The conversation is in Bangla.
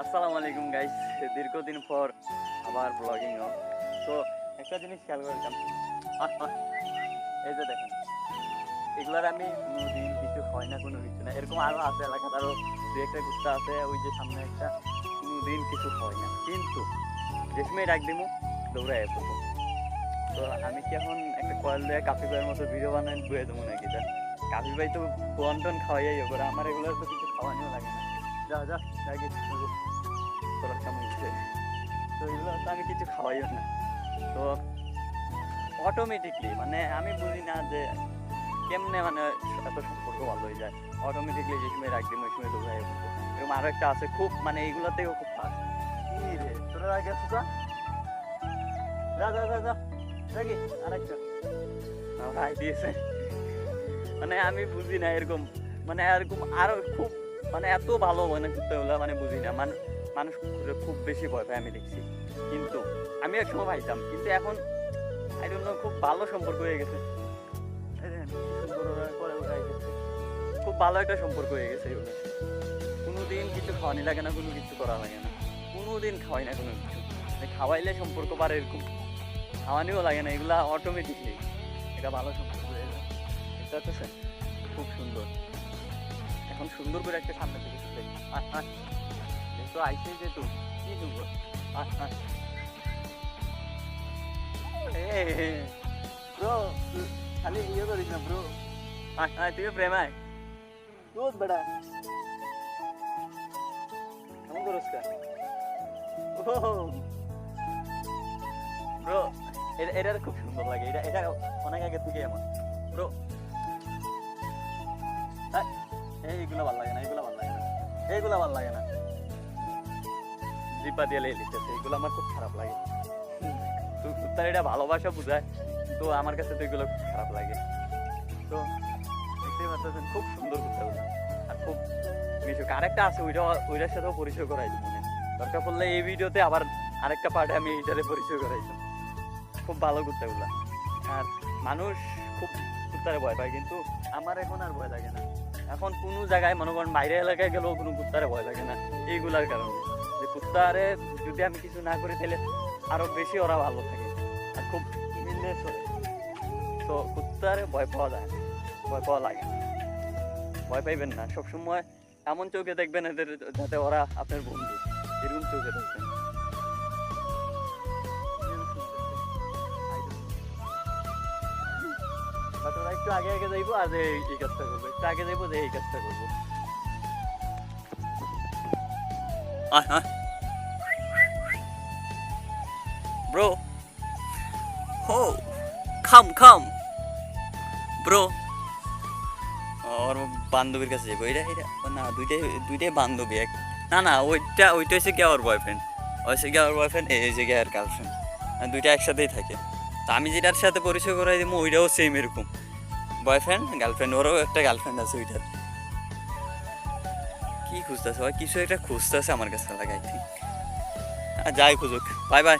আসসালামু আলাইকুম গাইস দীর্ঘদিন পর আবার ব্লগিং হোক তো একটা জিনিস খেয়াল করেছিলাম এই যে দেখেন, এগুলার আমি কোনোদিন কিছু হয় না, কোনো কিছু না। এরকম আরও আছে এলাকাতে আরও দু একটা কুত্তা আছে, ওই যে সামনে একটা। কোনোদিন কিছু হয় না। কিন্তু যে সময় ডাক দিমু দৌড়াই পড়ব। তো আমি কি এখন একটা কয়েল দিয়ে কাফি ভাইয়ের মতো ভিডিও বানাই, বুয়ে দেবো নাকি? তা কাফি ভাই তো বন টন খাওয়াই করে আমার এগুলো তো কিছু খাওয়ানিও লাগে না। যা যা আগে তোর কেমন তো এগুলো তো আমি কিছু খাওয়াইও না। তো অটোমেটিকলি মানে আমি বুঝি না যে কেমনে মানে এত সম্পর্ক ভালো হয়ে যায়। অটোমেটিকলি যে সময় রাখবি, ওই সময় দৌড়াই এরকম আরও একটা আছে, খুব মানে এইগুলো থেকেও খুব ফাস্ট কি রে, তোরা আগে সুতা যা যা যা যা। দেখি, আরেকটা। ভাই দিয়েছে। মানে আমি বুঝি না এরকম। মানে এরকম আরও খুব মানে এত ভালো মানে করতে হলো মানে বুঝি না। মানে মানুষ খুব বেশি ভয় পায়, আমি দেখছি। কিন্তু আমি এক সময় পাইতাম, কিন্তু এখন আই ডোন্ট নো খুব ভালো সম্পর্ক হয়ে গেছে। খুব ভালো একটা সম্পর্ক হয়ে গেছে এগুলো। কোনোদিন কিছু খাওয়ানি লাগে না, কোনো কিছু করা লাগে না। কোনোদিন খাওয়াই না কোনো কিছু। মানে খাওয়াইলে সম্পর্ক বাড়ে এরকম। খাওয়ানিও লাগে না, এগুলা অটোমেটিকলি এটা ভালো সম্পর্ক হয়ে যায় এটা তো খুব সুন্দর। সুন্দর করে একটা সামনে থেকে আয় যেহেতু আইসে যেহেতু কি সুন্দর আয় আয় ব্রো খালি ইয়ে করিস না ব্রো। আয় তুই প্রেম আয়। দুধ বেড়া কেমন করস কা? ব্রো এটা এটা খুব সুন্দর লাগে। এটা এটা অনেক আগে থেকে আমার ব্রো এইগুলো ভালো লাগে না, এইগুলো ভালো লাগে না। এইগুলো ভালো লাগে না। জিব্বা দিয়ে লিখতেছে এইগুলো আমার খুব খারাপ লাগে। তো কুত্তার এটা ভালোবাসা বোঝায়, তো আমার কাছে তো এগুলো খুব খারাপ লাগে। তো দেখতেই পাচ্ছেন, খুব সুন্দর কুত্তাগুলো আর খুব মিশুক। আরেকটা আছে, ওইটা, ওইটার সাথেও পরিচয় করাই মনে দরকার পড়লে এই ভিডিওতে আবার আরেকটা পার্টে আমি এইটারে পরিচয় করাই খুব ভালো কুত্তাগুলো আর মানুষ খুব কুত্তারে ভয় পায়, কিন্তু আমার এখন আর ভয় লাগে না। এখন কোনো জায়গায় মনে করেন বাইরে এলাকায় গেলেও কোনো কুত্তারে ভয় লাগে না। এইগুলার কারণে। যে কুত্তারে যদি আমি কিছু না করি তাহলে আরও বেশি ওরা ভালো থাকে। আর খুব মিললে চলে তো কুত্তারে ভয় পাওয়া যায় ভয় পাওয়া লাগে ভয় পাইবেন না। সবসময় এমন চোখে দেখবেন এদের যাতে ওরা আপনার বন্ধু। এরকম চোখে দেখবেন। একটু আগে আগে যাইবো আর এই কাজটা করব। একটু আগে যাইবো যে এই কাজটা করব। ব্রো। হো, খাম খাম। ব্রো। ওর বান্ধবীর কাছে যাব এটা এটা না, দুইটাই দুইটাই বান্ধবী। এক না না, ওইটা ওইটা হচ্ছে গিয়ে ওর বয়ফ্রেন্ড হচ্ছে গিয়ে ওর বয়ফ্রেন্ড এই যে গিয়ে আর গার্লফ্রেন্ড দুইটা একসাথেই থাকে। তো আমি যেটার সাথে পরিচয় করাই দিব ওইটাও সেম এরকম। বয়ফ্রেন্ড গার্লফ্রেন্ড ওরও একটা গার্লফ্রেন্ড আছে ওইটার কি খুঁজতেছে? ওই কিছু একটা খুঁজতেছে আমার কাছে লাগাই ঠিক যাই খুঁজুক। Bye bye